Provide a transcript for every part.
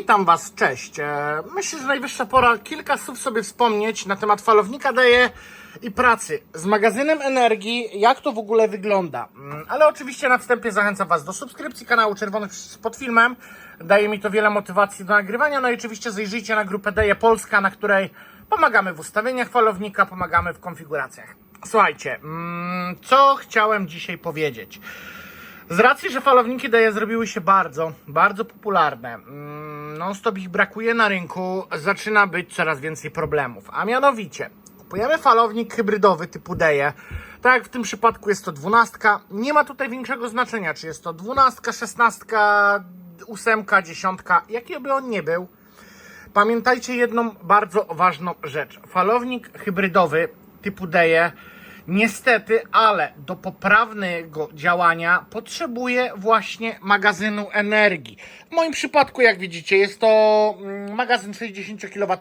Witam Was, cześć. E, Myślę, że najwyższa pora kilka słów sobie wspomnieć na temat falownika daje i pracy z magazynem energii, jak to w ogóle wygląda. Mm, Ale oczywiście na wstępie zachęcam Was do subskrypcji kanału Czerwonych pod filmem. Daje mi to wiele motywacji do nagrywania. No i oczywiście zajrzyjcie na grupę Deje Polska, na której pomagamy w ustawieniach falownika, pomagamy w konfiguracjach. Słuchajcie, mm, co chciałem dzisiaj powiedzieć. Z racji, że falowniki DE zrobiły się bardzo, bardzo popularne, mm, non-stop ich brakuje na rynku, zaczyna być coraz więcej problemów. A mianowicie, kupujemy falownik hybrydowy typu DE, tak jak w tym przypadku jest to dwunastka, nie ma tutaj większego znaczenia, czy jest to dwunastka, szesnastka, ósemka, dziesiątka, jaki by on nie był. Pamiętajcie jedną bardzo ważną rzecz. Falownik hybrydowy typu DE niestety, ale do poprawnego działania potrzebuje właśnie magazynu energii. W moim przypadku, jak widzicie, jest to mm, magazyn 60 kW,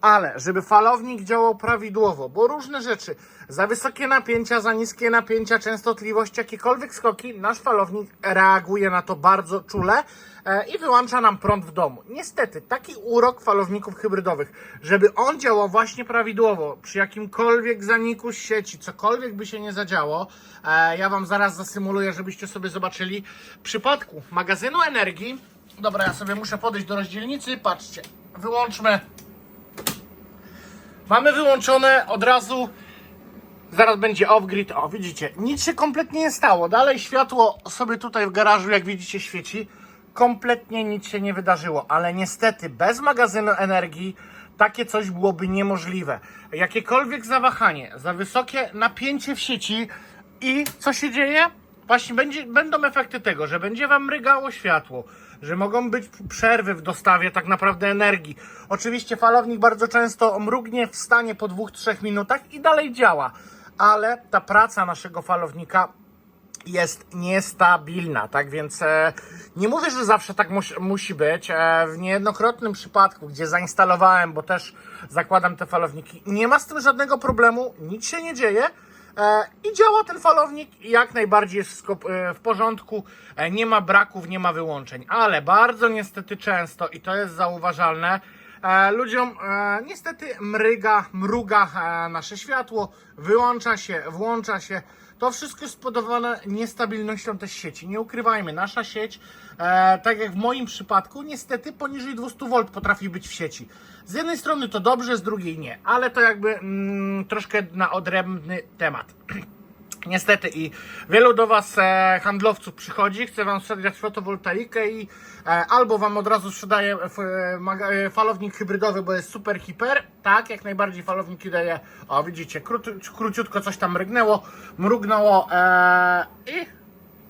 ale żeby falownik działał prawidłowo, bo różne rzeczy, za wysokie napięcia, za niskie napięcia, częstotliwość, jakiekolwiek skoki, nasz falownik reaguje na to bardzo czule e, i wyłącza nam prąd w domu. Niestety, taki urok falowników hybrydowych, żeby on działał właśnie prawidłowo, przy jakimkolwiek zaniku sieci, cokolwiek by się nie zadziało, e, ja Wam zaraz zasymuluję, żebyście sobie zobaczyli. W przypadku magazynu energii, dobra, ja sobie muszę podejść do rozdzielnicy, patrzcie, wyłączmy. Mamy wyłączone od razu Zaraz będzie off-grid. O, widzicie, nic się kompletnie nie stało. Dalej światło sobie tutaj w garażu, jak widzicie, świeci. Kompletnie nic się nie wydarzyło, ale niestety bez magazynu energii takie coś byłoby niemożliwe. Jakiekolwiek zawahanie, za wysokie napięcie w sieci i co się dzieje? Właśnie będzie, będą efekty tego, że będzie Wam mrygało światło, że mogą być przerwy w dostawie tak naprawdę energii. Oczywiście falownik bardzo często mrugnie, wstanie po 2-3 minutach i dalej działa, ale ta praca naszego falownika jest niestabilna, tak więc e, nie mówię, że zawsze tak mus, musi być. E, w niejednokrotnym przypadku, gdzie zainstalowałem, bo też zakładam te falowniki, nie ma z tym żadnego problemu, nic się nie dzieje. E, I działa ten falownik jak najbardziej jest wszystko e, w porządku, e, nie ma braków, nie ma wyłączeń, ale bardzo niestety często i to jest zauważalne, ludziom niestety mryga, mruga nasze światło, wyłącza się, włącza się. To wszystko jest spowodowane niestabilnością też sieci. Nie ukrywajmy, nasza sieć, e, tak jak w moim przypadku, niestety poniżej 200 V potrafi być w sieci. Z jednej strony to dobrze, z drugiej nie, ale to jakby mm, troszkę na odrębny temat. Niestety i wielu do Was e, handlowców przychodzi, chce Wam sprzedać fotowoltaikę i e, albo Wam od razu sprzedaje f, e, e, falownik hybrydowy, bo jest super hiper, tak, jak najbardziej falownik daje, o widzicie, krót, króciutko coś tam mrygnęło, mrugnęło e, i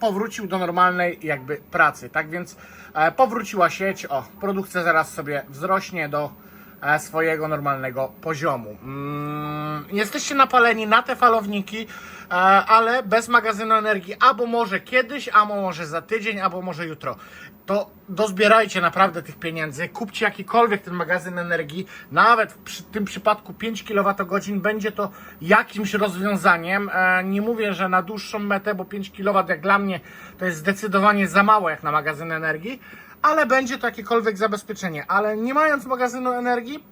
powrócił do normalnej jakby pracy, tak więc e, powróciła sieć, o, produkcja zaraz sobie wzrośnie do e, swojego normalnego poziomu. Mm, jesteście napaleni na te falowniki, e, ale bez magazynu energii, albo może kiedyś, albo może za tydzień, albo może jutro. To dozbierajcie naprawdę tych pieniędzy, kupcie jakikolwiek ten magazyn energii, nawet przy tym przypadku 5 kWh będzie to jakimś rozwiązaniem. E, nie mówię, że na dłuższą metę, bo 5 kW jak dla mnie to jest zdecydowanie za mało jak na magazyn energii, ale będzie to jakiekolwiek zabezpieczenie. Ale nie mając magazynu energii,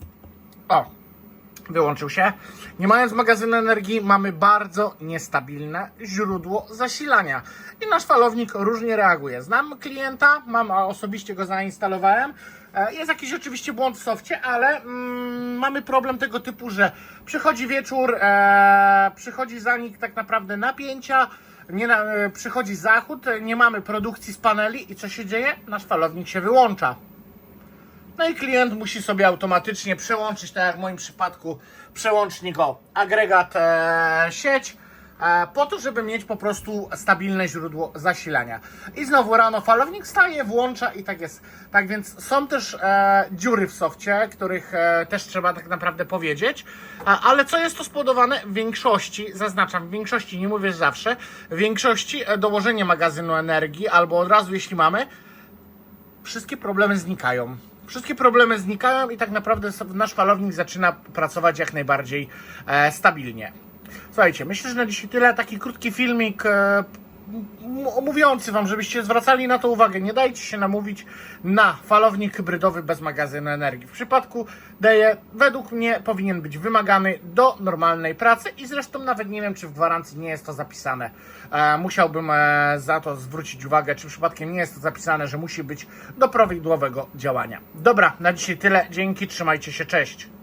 o, wyłączył się. Nie mając magazynu energii, mamy bardzo niestabilne źródło zasilania. I nasz falownik różnie reaguje. Znam klienta, mam osobiście go zainstalowałem. E, Jest jakiś oczywiście błąd w softie, ale mm, mamy problem tego typu, że przychodzi wieczór, e, przychodzi zanik tak naprawdę napięcia, nie na, e, przychodzi zachód, e, nie mamy produkcji z paneli i co się dzieje? Nasz falownik się wyłącza. No i klient musi sobie automatycznie przełączyć, tak jak w moim przypadku, przełącznik o agregat e, sieć, po to, żeby mieć po prostu stabilne źródło zasilania. I znowu rano falownik staje, włącza i tak jest. Tak więc są też e, dziury w sofcie, których e, też trzeba tak naprawdę powiedzieć, a, ale co jest to spowodowane? W większości, zaznaczam, w większości, nie mówię zawsze, w większości e, dołożenie magazynu energii albo od razu jeśli mamy, wszystkie problemy znikają. Wszystkie problemy znikają i tak naprawdę nasz falownik zaczyna pracować jak najbardziej e, stabilnie. Słuchajcie, myślę, że na dzisiaj tyle. Taki krótki filmik. E, mówiący wam, żebyście zwracali na to uwagę. Nie dajcie się namówić na falownik hybrydowy bez magazynu energii. W przypadku DE według mnie powinien być wymagany do normalnej pracy i zresztą nawet nie wiem, czy w gwarancji nie jest to zapisane. E, musiałbym e, za to zwrócić uwagę, czy przypadkiem nie jest to zapisane, że musi być do prawidłowego działania. Dobra, na dzisiaj tyle. Dzięki, trzymajcie się, cześć.